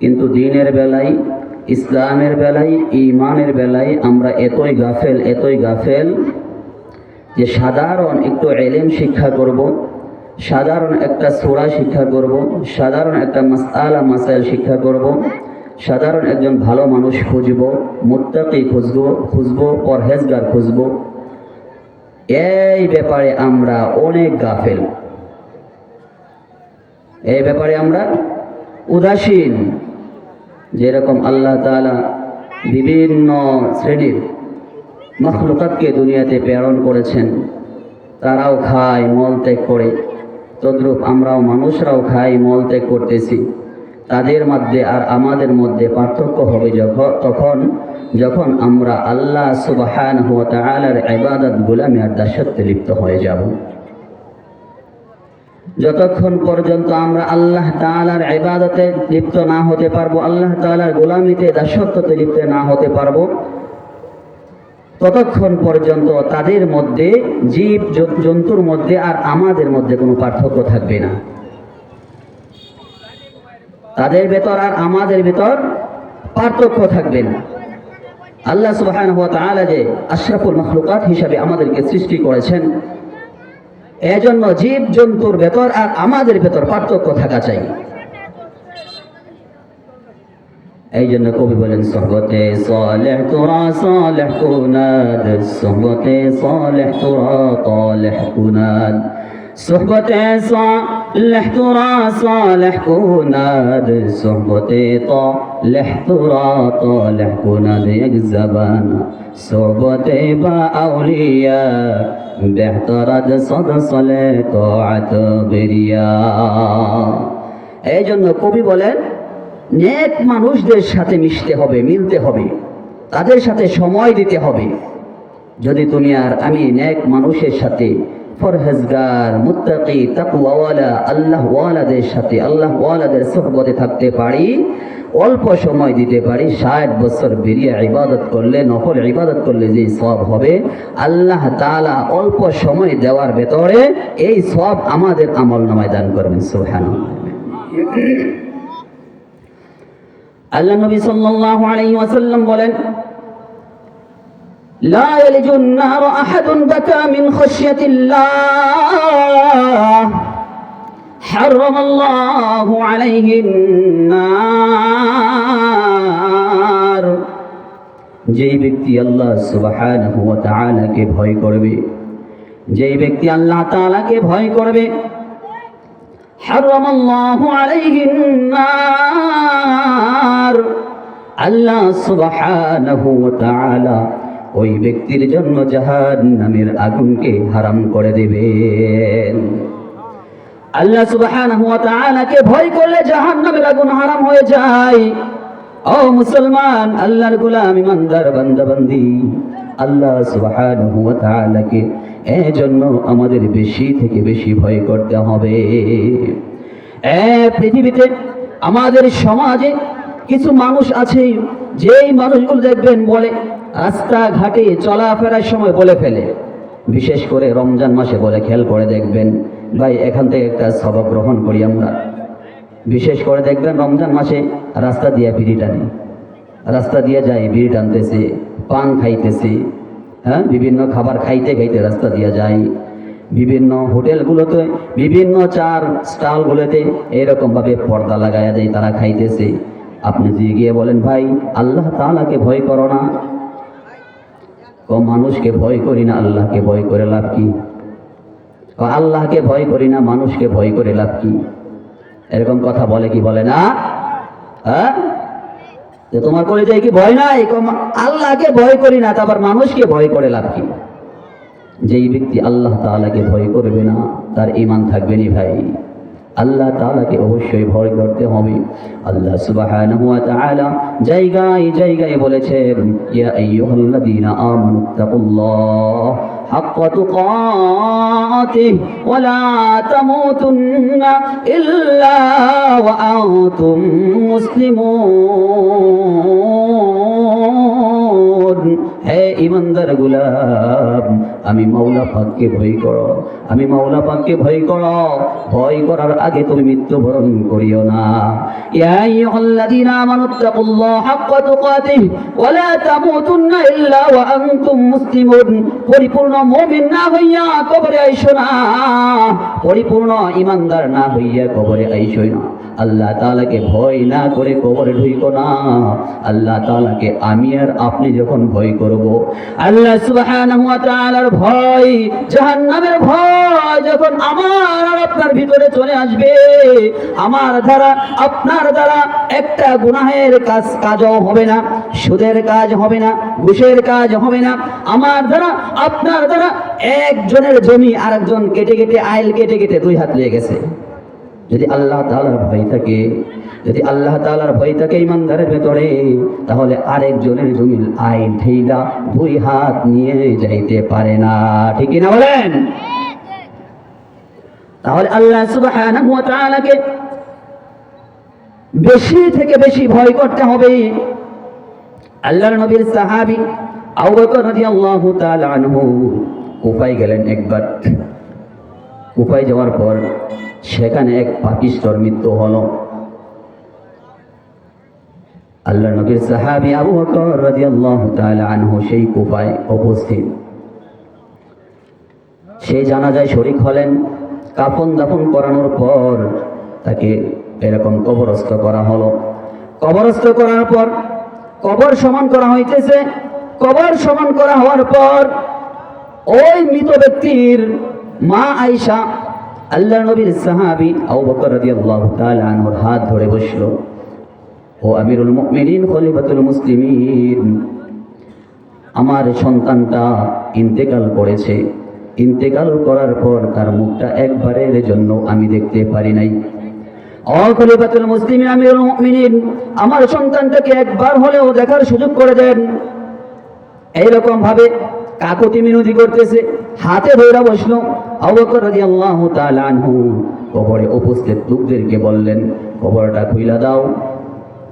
কিন্তু দিনের বেলায়, ইসলামের বেলায় ইমানের বেলায় আমরা এতই গাফেল এতই গাফেল যে সাধারণ একটু এলেম শিক্ষা করব, সাধারণ একটা সোরা শিক্ষা করব, সাধারণ একটা মাসালা মাসাইল শিক্ষা করব, সাধারণ একজন ভালো মানুষ খুঁজব, মুত্তাকি খুঁজব খুঁজব, পরহেজগার খুঁজব। এই ব্যাপারে আমরা অনেক গাফেল। এই ব্যাপারে আমরা উদাসীন, যেরকম আল্লাহ তাআলা বিভিন্ন শ্রেণির মখলুকাতকে দুনিয়াতে প্রেরণ করেছেন। তারাও খায়, মল ত্যাগ করে। তদ্রূপ আমরাও মানুষরাও খাই মল ত্যাগ করতেছি। তাদের মধ্যে আর আমাদের মধ্যে পার্থক্য হবে যখন তখন যখন আমরা আল্লাহ সুবাহান হুয়া তালার গুলামে আর দাসত্বে লিপ্ত হয়ে যাব। যতক্ষণ পর্যন্ত আমরা আল্লাহ তাআলার ইবাদতে লিপ্ত না হতে পারব, আল্লাহ তাআলার গোলামিতে দাসত্বতে লিপ্ত না হতে পারব, ততক্ষণ পর্যন্ত তাদের মধ্যে, জীব জন্তুর মধ্যে আর আমাদের মধ্যে কোনো পার্থক্য থাকবে না। তাদের ভেতর আর আমাদের ভেতর পার্থক্য থাকবে না। আল্লাহ তাআলা যে আশরাফুল মখলুকাত হিসাবে আমাদেরকে সৃষ্টি করেছেন এজন্য জীব জন্তুর ভেতর আর আমাদের ভেতর পার্থক্য থাকা চাই। এই জন্য কবি বলেন, সহবতে সালেহ তোরা সালেহ কুনাদ সহবতে সালেহ তোরা তালেহ কুনাদ সোহবতে সালেহ তোরা সালেহ কুনার সোহবতে তালেহ তোরা তালেহ কুনার এক জবানা সোহবতে বা আউলিয়া বেহতরাজ সদ সলে তাআত বেরিয়া এই জন্য কবি বলেন, নেক মানুষদের সাথে মিশতে হবে, মিলতে হবে, তাদের সাথে সময় দিতে হবে। যদি তুমি আর আমি নেক মানুষের সাথে ফরহেজগার মুত্তাকি, তাকওয়াওয়ালা, আল্লাহ ওয়ালাদের সাথে, আল্লাহ ওয়ালাদের সোহবতে থাকতে পারি, অল্প সময় দিতে পারি, ষাট বছর বেরিয়ে ইবাদত করলে, নফল ইবাদত করলে যে সব হবে, আল্লাহ তাআলা অল্প সময় দেওয়ার ভেতরে এই সব আমাদের আমল নামায় দান করবেন, সুবহানাল্লাহ। আল্লাহ নবী সাল্লাল্লাহু আলাইহি ওয়াসাল্লাম বলেন لا يلج النار أحد بكى من خشية الله حرم الله عليه النار যেই ব্যক্তি আল্লাহ সুবহানাহু ওয়া তাআলাকে ভয় করবে যেই ব্যক্তি আল্লাহ তাআলাকে ভয় করবে حرم الله عليه النار আল্লাহ সুবহানাহু ওয়া তাআলা ওই ব্যক্তির জন্য জাহান্নামের আগুনকে হারাম করে দেবেন। আল্লাহ সুবহানাহু ওয়া তাআলাকে ভয় করলে জাহান্নামের আগুন হারাম হয়ে যায়। ও মুসলমান, আল্লাহর গোলাম ইমানদার বান্দা বান্দি আল্লাহ সুবহানাহু ওয়া তাআলাকে এজন্য আমাদের বেশি থেকে বেশি ভয় করতে হবে। এ পৃথিবীতে, আমাদের সমাজে কিছু মানুষ আছে, যেই মানুষগুলো দেখবেন বলে রাস্তাঘাটে চলাফেরার সময় বলে ফেলে। বিশেষ করে রমজান মাসে বলে খেয়াল করে দেখবেন, ভাই, এখান থেকে একটা সবক গ্রহণ করি আমরা। বিশেষ করে দেখবেন, রমজান মাসে রাস্তা দিয়ে বিড়ি টানে। রাস্তা দিয়ে যায়, বিড়ি টানতেছে, পান খাইতেছে হ্যাঁ? বিভিন্ন খাবার খাইতে খাইতে রাস্তা দিয়ে যায়। বিভিন্ন হোটেলগুলোতে, বিভিন্ন চার স্টলগুলোতে এরকমভাবে পর্দা লাগায়া দেয় তারা খাইতেছে। আপনি যে গিয়ে বলেন, ভাই, আল্লাহ তাআলাকে ভয় করো না। ও মানুষকে ভয় করি না, আল্লাহকে ভয় করে লাভ কি? ও আল্লাহকে ভয় করি না, মানুষকে ভয় করে লাভ কি? এরকম কথা বলে কি বলে না? হ্যাঁ? যে তোমার যাই কি ভয় নাই? আল্লাহকে ভয় করি না তারপর মানুষকে ভয় করে লাভ কি? যেই ব্যক্তি আল্লাহ তাআলাকে ভয় করবে না, তার ইমান থাকবে নি ভাই। আল্লাহ তাআলাকে অবশ্যই ভয় করতে হবে আল্লাহ সুবহানাহু ওয়া তাআলা জায়গায় জায়গায় বলেছেন ইয়া আইয়ুহাল্লাযীনা আমানু তাকুল্লাহ حق تقاته ولا تموتن إلا وأنتم مسلمون হে ইমানদার গুলাম আমি মাওলা পাককে ভয় করো, আমি মাওলা পাককে ভয় করো। ভয় করার আগে তুমি মৃত্যুবরণ করিও না। ইয়া আমানুত্তাকুল্লাহ হাক্কা তুকাতিহ ওয়া লা তামুতুন্না ইল্লা ওয়া আনতুম মুসলিমুন। পরিপূর্ণ মুমিন না হইয়া কবরে আইসো না। পরিপূর্ণ ইমানদার না হইয়া কবরে আইসো না। আল্লাহ তাআলাকে ভয় না করে কবরে ঢুইকো না। আল্লাহ তাআলাকে আমি আর আপনি যখন ভয় করব। আল্লাহ সুবহানাহু ওয়া তাআলার ভয়, জাহান্নামের ভয় যখন আমার আর আপনার ভিতরে চলে আসবে, আমার দ্বারা, আপনার দ্বারা একটা গুনাহের কাজ, কাজও হবে না, সুদের কাজ হবে না, ঘুষের কাজ হবে না। আমার দ্বারা, আপনার দ্বারা একজনের জমি আরেকজন কেটে কেটে, আইল কেটে কেটে দুই হাত লেগে গেছে। যদি আল্লাহ তাআলার ভয় থাকে যদি আল্লাহ তাআলার ভয় থাকে ইমানদারের ভেতরে, তাহলে আরেকজনের জমির আইন ঠেইলা দুই হাত নিয়ে যাইতে পারে না। ঠিক না বলেন? তাহলে আল্লাহ তাআলাকে বেশি থেকে বেশি ভয় করতে হবে। আল্লাহর নবীর সাহাবী আবু কুফায় গেলেন একবার। কুফায় যাওয়ার পর সেখানে এক পাপিষ্টর মৃত্যু হলো। আল্লাহ নবীর সাহাবী আবু বকর রাদিয়াল্লাহু তাআলা আনহু সেই কুফায় উপস্থিত। সেই জানাজায় শরিক হলেন, কাফন দাফন করানোর পর তাকে এরকম কবরস্থ করা হলো। কবরস্থ করার পর কবর সমান করা হইতেছে। কবর সমান করা হওয়ার পর ওই মৃত ব্যক্তির মা আয়েশা আল্লাহ নবীর সাহাবী আবু বকর রাদিয়াল্লাহু তাআলা আনহুর হাত ধরে বসল। ও আমিরুল মুমিনিন, খলিফাতুল মুসলিমিন। আমার সন্তানটা ইন্তেকাল করেছে। ইন্তেকাল করার পর তার মুখটা একবারের জন্য আমি দেখতে পারি নাই। অখলিফাতুল মুসলিমিন, আমিরুল মুমিনিন, আমার সন্তানটাকে একবার হলেও দেখার সুযোগ করে দেন। এইরকম ভাবে কাকুতি মিনতি করতেছে, হাতে ধরে বসল। আবকর রাদিয়াল্লাহু তাআলা আনহু কবরে উপস্থিত লোকদেরকে বললেন, কবরটা খুইলা দাও।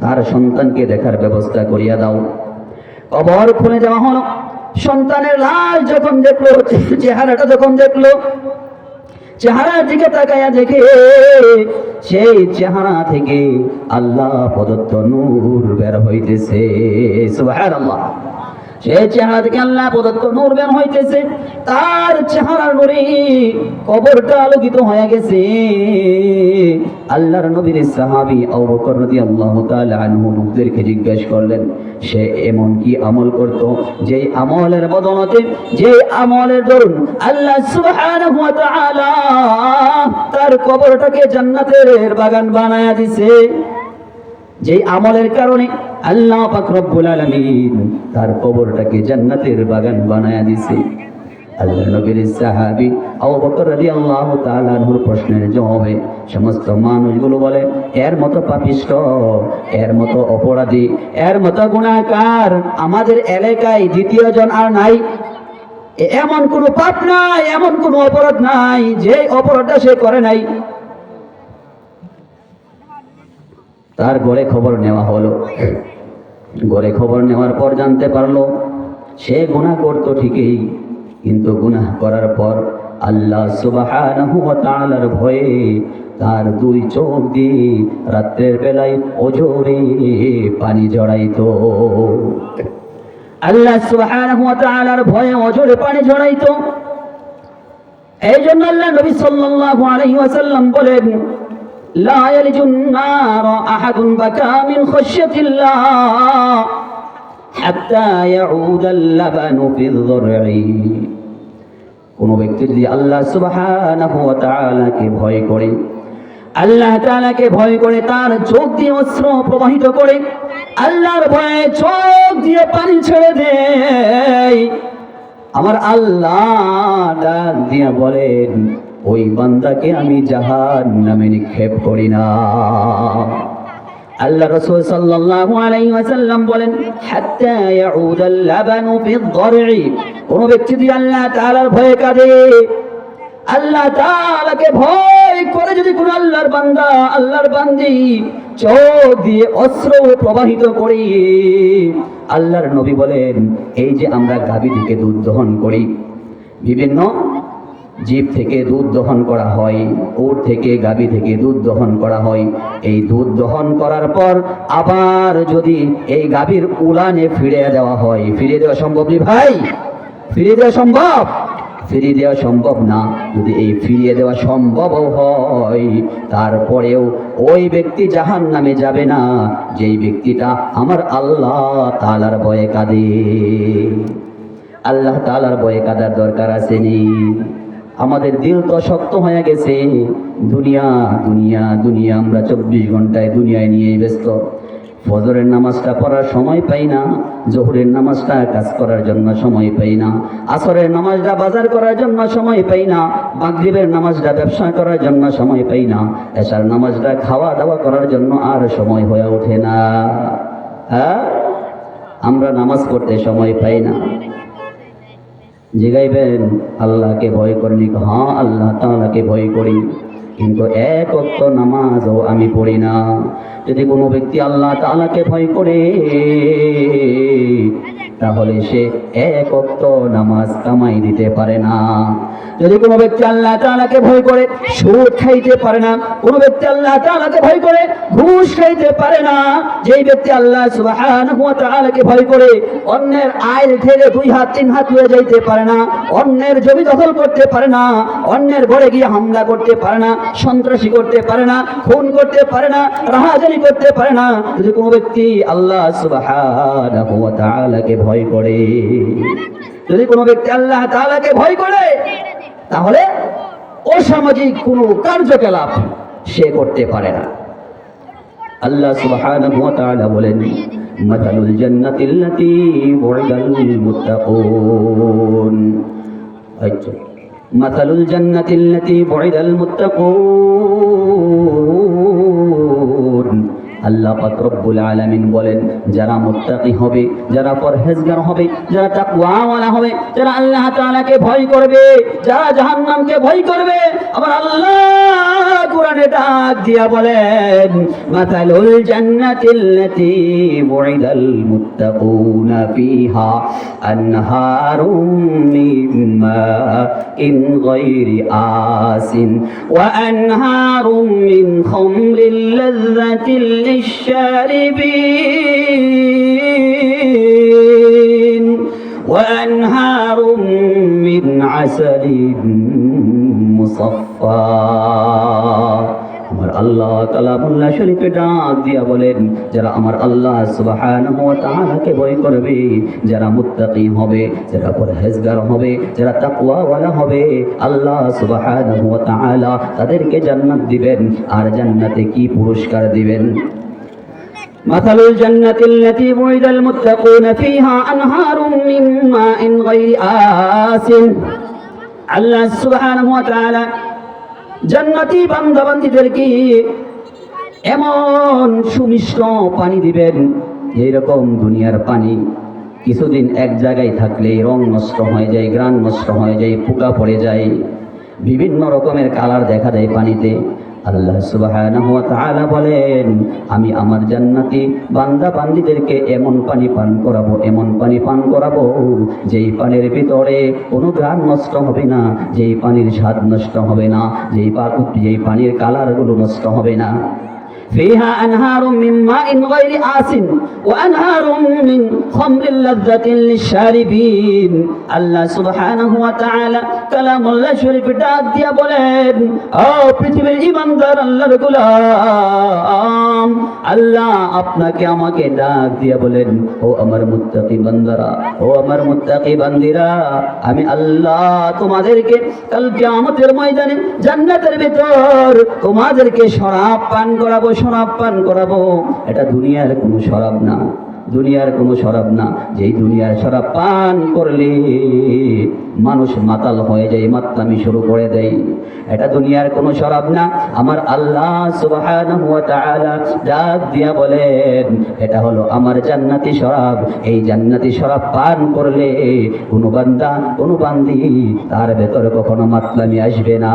তার সন্তানকে দেখার ব্যবস্থা করিয়া দাও। কবর খুলে যাওয়া হলো। সন্তানের লাশ যখন দেখল, চেহারাটা যখন দেখল, চেহারার দিকে তাকায়া দেখে সেই চেহারা থেকে আল্লাহ প্রদত্ত নূর বের হইতেছে। সুবহানাল্লাহ। সেই চেহারা থেকে আল্লাহ প্রদত্ত নূর বের হইতেছে, তার চেহারার নূরে কবরটা আলোকিত হয়ে গেছে। আল্লাহর নবীর সাহাবী আবু বকর রাদিয়াল্লাহু তাআলা আনহু লোকদেরকে জিজ্ঞেস করলেন, সে এমন কি আমল করত? যেই আমলের বদলতে যে আমলের দরুন আল্লাহ সুবহানাহু ওয়া তাআলা তার কবরটাকে জান্নাতের বাগান বানায়া দিছে। যেই আমলের কারণে আল্লাহ পাক আলামিন তার কবরটাকে জান্নাতের বাগান বানায়া দিছে সমস্ত মানুষগুলো বলে, এর মতো এর মতো অপরাধী, এর মতো গুণাকার আমাদের এলাকায় দ্বিতীয় জন আর নাই। এমন কোনো পাপ নাই, এমন কোনো অপরাধ নাই, যে অপরাধটা সে করে নাই। তার গড়ে খবর নেওয়া হলো। গড়ে খবর নেওয়ার পর জানতে পারল, সে গুনাহ করতো ঠিকই, কিন্তু গুনাহ করার পর আল্লাহ সুবহানাহু ভয়ে তার দুই চোখ দিয়ে রাত্রের বেলায় ওজোরে পানি জড়াইতো। আল্লাহ সুবহানাহু ভয়ে ওজোরে পানি জড়াইতো। এই জন্য আল্লাহ নবী সাল্লাল্লাহু আলাইহি বলেন لا يلج النار أحد بكى من خشية الله حتى يعود اللبن في الضرع কোন ব্যক্তি যদি আল্লাহ সুবহানাহু ওয়া তাআলাকে ভয় করে আল্লাহ তাআলাকে ভয় করে তার চোখ দিয়ে অস্ত্র প্রবাহিত করে আল্লাহর ভয়ে চোখ দিয়ে পানি ছেড়ে দেয় আমার আল্লাহ ডাক দিয়া বলেন ওই বান্দাকে আমি জাহান নামে নিক্ষেপ করি না। আল্লাহ রাসূল সাল্লাল্লাহু আলাইহি ওয়াসাল্লাম বলেন, হাত্তা ইয়াউদাল লাবানু ফি কোন ব্যক্তি যদি আল্লাহ তাআলার ভয়ে কাঁদে, আল্লাহ তাআলাকে ভয় করে যদি কোন আল্লাহর বান্দা, আল্লাহর বান্দি চোখ দিয়ে অস্ত্র প্রবাহিত করি, আল্লাহর নবী বলেন, এই যে আমরা গাভী থেকে দুধ দহন করি, বিভিন্ন জীব থেকে দুধ দহন করা হয়, ওর থেকে গাভী থেকে দুধ দহন করা হয়। এই দুধ দহন করার পর আবার যদি এই গাভীর উলানে ফিরে দেওয়া হয় ফিরে দেওয়া সম্ভব নেই ভাই? ফিরে দেওয়া সম্ভব? ফিরিয়ে দেওয়া সম্ভব না। যদি এই ফিরিয়ে দেওয়া সম্ভব হয়, তারপরেও ওই ব্যক্তি জাহান নামে যাবে না। যেই ব্যক্তিটা আমার আল্লাহ তালার ভয়ে কাঁদে। আল্লাহ তালার ভয়ে কাদার দরকার আসেনি আমাদের দিল তো শক্ত হয়ে গেছে। দুনিয়া দুনিয়া দুনিয়া, আমরা চব্বিশ ঘন্টায় দুনিয়ায় নিয়ে ব্যস্ত। ফজরের নামাজটা পড়ার সময় পাই না, জোহরের নামাজটা কাজ করার জন্য সময় পাই না, আসরের নামাজটা বাজার করার জন্য সময় পাই না, মাগরিবের নামাজটা ব্যবসা করার জন্য সময় পাই না এসার নামাজটা খাওয়া দাওয়া করার জন্য আর সময় হয়ে ওঠে না। হ্যাঁ? আমরা নামাজ পড়তে সময় পাই না। জিগাইবেন, আল্লাহকে ভয় করলি হ্যাঁ আল্লাহ তাআলাকে ভয় করি। কিন্তু এক অক্ত নামাজও আমি পড়ি না। যদি কোনো ব্যক্তি আল্লাহ তাআলাকে ভয় করে তাহলে সে এক অক্ত নামাজ কামাই দিতে পারে না। যদি কোনো ব্যক্তি আল্লাহ তাআলাকে ভয় করে, সুদ খাইতে পারে না, কোনো ব্যক্তি আল্লাহ তাআলাকে ভয় করে, ঘুষ খাইতে পারে না, যেই ব্যক্তি আল্লাহ তাআলাকে ভয় করে, অন্যের আয়ের ঠেলে দুই হাত, তিন হাত হয়ে যাইতে পারে না, অন্যের জমি দখল করতে পারে না, অন্যের ঘরে গিয়ে হামলা করতে পারে না, সন্ত্রাসী করতে পারে না, খুন করতে পারে না, রাহাজানি করতে পারে না, যদি কোনো ব্যক্তি আল্লাহ তাআলাকে ভয় করে। যদি কোনো ব্যক্তি আল্লাহ তাআলাকে ভয় করে, তাহলে অসামাজিক কোনো কার্যকলাপ সে করতে পারে না। আল্লাহ সুবহানাহু ওয়া তাআলা বলেন মাতালুল জান্নাতিল্লাতী ওয়াইদাল মুত্তাকুন। আচ্ছা মাতালুল জান্নাতিল্লাতী ওয়াইদাল মুত্তাকুন। আল্লাহ পাক রব্বুল আলামিন বলেন, যারা মুত্তাকি হবে, যারা পরহেজগার হবে, যারা তাকওয়াওয়ালা হবে, যারা আল্লাহ তালাকে ভয় করবে, যারা জাহান্নামকে ভয় করবে, আবার আল্লাহ কোরআনে ডাক দিয়া বলেন, মাতালুল জান্নাতিল্লাতী বুইদাল মুত্তাকুনা ফিহা আনহারুম মিন মাইন গায়রি আসিন ওয়া আনহারুম মিন খামরিল লাযযাতিল للشاربين وأنهار من عسل مصفى আমার আল্লাহ কালামুল্লাহ শরীফে ডাক দিয়া বলেন যারা আমার আল্লাহ সুবহানাহু ওয়া তাআলাকে ভয় করবে যারা মুত্তাকি হবে যারা পরহেজগার হবে যারা তাকওয়াওয়ালা হবে আল্লাহ সুবহানাহু ওয়া তাআলা তাদেরকে জান্নাত দিবেন আর জান্নাতে কি পুরস্কার দিবেন مثل الجنة التي وعد المتقون فيها أنهار من ماء غير آسن আল্লাহ সুবহানাহু ওয়া তাআলা জান্নাতি বান্দাবান্দিদেরকে এমন সুমিষ্ট পানি দিবেন এইরকম দুনিয়ার পানি কিছুদিন এক জায়গায় থাকলে রং নষ্ট হয়ে যায় গ্রান নষ্ট হয়ে যায় পোকা পড়ে যায় বিভিন্ন রকমের কালার দেখা দেয় পানিতে আল্লাহ সুবহানাহু ওয়া তাআলা বলেন, আমি আমার জান্নাতি বান্দা বান্দিদেরকে এমন পানি পান করাবো, এমন পানি পান করাবো, যেই পানির ভিতরে কোনো গ্রান নষ্ট হবে না, যেই পানির স্বাদ নষ্ট হবে না, যেই যেই পানির কালারগুলো নষ্ট হবে না। فيها أنهار من ماء غير آسن وأنهار من خمر لذة للشاربين الله سبحانه وتعالى كلام الله شريف ডাক দিয়া বলেন ও পৃথিবীর ইমানদার আল্লাহর গোলাম আল্লাহ আপনাকে আমাকে ডাক দিয়া বলেন ও আমার মুত্তাকি বান্দারা ও আমার মুত্তাকি বান্দিরা আমি আল্লাহ তোমাদেরকে কাল কিয়ামতের ময়দানে জান্নাতের ভিতর তোমাদেরকে শরাব পান করাবো শরাব পান করাবো। এটা দুনিয়ার কোনো শরাব না। দুনিয়ার কোনো শরাব না। যেই দুনিয়ার শরাব পান করলে মানুষ মাতাল হয়ে যায় মাত্তামি শুরু করে দেয়। এটা দুনিয়ার কোনো শরাব না। আমার আল্লাহ সুবহানাহু ডাক দিয়া বলেন, এটা হলো আমার জান্নাতি শরাব। এই জান্নাতি শরাব পান করলে কোনো বান্দা, কোনো বান্দি তার ভেতরে কখনো মাতলামি আসবে না।